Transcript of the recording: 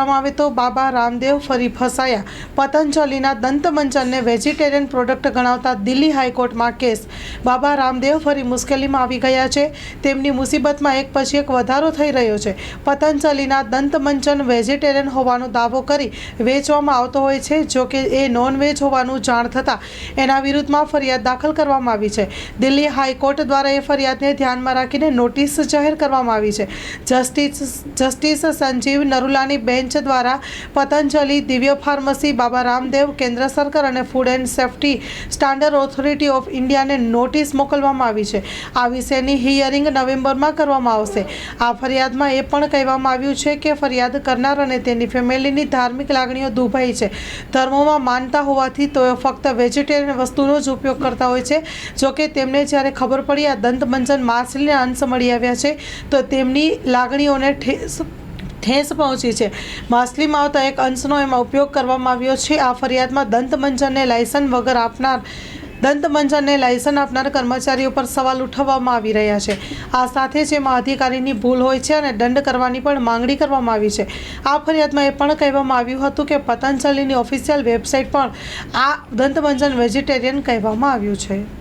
કરવામાં આવે તો બાબા રામદેવ ફરી ફસાયા. પતંજલિના દંતમંજનને વેજીટેરિયન પ્રોડક્ટ ગણાવતા દિલ્હી હાઈકોર્ટમાં કેસ. બાબા રામદેવ ફરી મુશ્કેલીમાં આવી ગયા છે. તેમની મુસીબતમાં એક પછી એક વધારો થઈ રહ્યો છે. પતંજલિના દંતમંજન વેજીટેરિયન હોવાનો દાવો કરી વેચવામાં આવતો હોય છે, જો કે એ નોનવેજ હોવાનું જાણ થતાં એના વિરુદ્ધમાં ફરિયાદ દાખલ કરવામાં આવી છે. દિલ્હી હાઈકોર્ટ દ્વારા એ ફરિયાદને ધ્યાનમાં રાખીને નોટિસ જાહેર કરવામાં આવી છે. જસ્ટિસ જસ્ટિસ સંજીવ નરુલાની બેન્ચ દ્વારા પતંજલિ, દિવ્ય ફાર્મસી, બાબા રામદેવ, કેન્દ્ર સરકાર અને food and safety standard authority of ઇન્ડિયાને notice મોકલવામાં આવી છે. આ વિશેની હિયરિંગ નવેમ્બરમાં કરવામાં આવશે. આ ફરિયાદમાં એ પણ કહેવામાં આવ્યું છે કે ફરિયાદ કરનાર અને તેની ફેમિલીની ધાર્મિક લાગણીઓ દુભાઈ છે. ધર્મોમાં માનતા હોવાથી તેઓ ફક્ત વેજીટેરિયન વસ્તુનો જ ઉપયોગ કરતા હોય છે. જોકે તેમને જ્યારે ખબર પડી આ દંતમંજન માછલીના અંશ મળી આવ્યા છે, તો તેમની લાગણીઓને ઠેસ ઠેસ પહોંચી છે. માછલીમાં આવતા એક અંશનો એમાં ઉપયોગ કરવામાં આવ્યો છે. આ ફરિયાદમાં દંતમંજનને લાયસન્સ વગર આપનાર દંતમંજનને લાયસન્સ આપનાર કર્મચારીઓ પર સવાલ ઉઠાવવામાં આવી રહ્યા છે. આ સાથે જ એમાં અધિકારીની ભૂલ હોય છે અને દંડ કરવાની પણ માંગણી કરવામાં આવી છે. આ ફરિયાદમાં એ પણ કહેવામાં આવ્યું હતું કે પતંજલિની ઓફિશિયલ વેબસાઇટ પણ આ દંતમંજન વેજીટેરિયન કહેવામાં આવ્યું છે.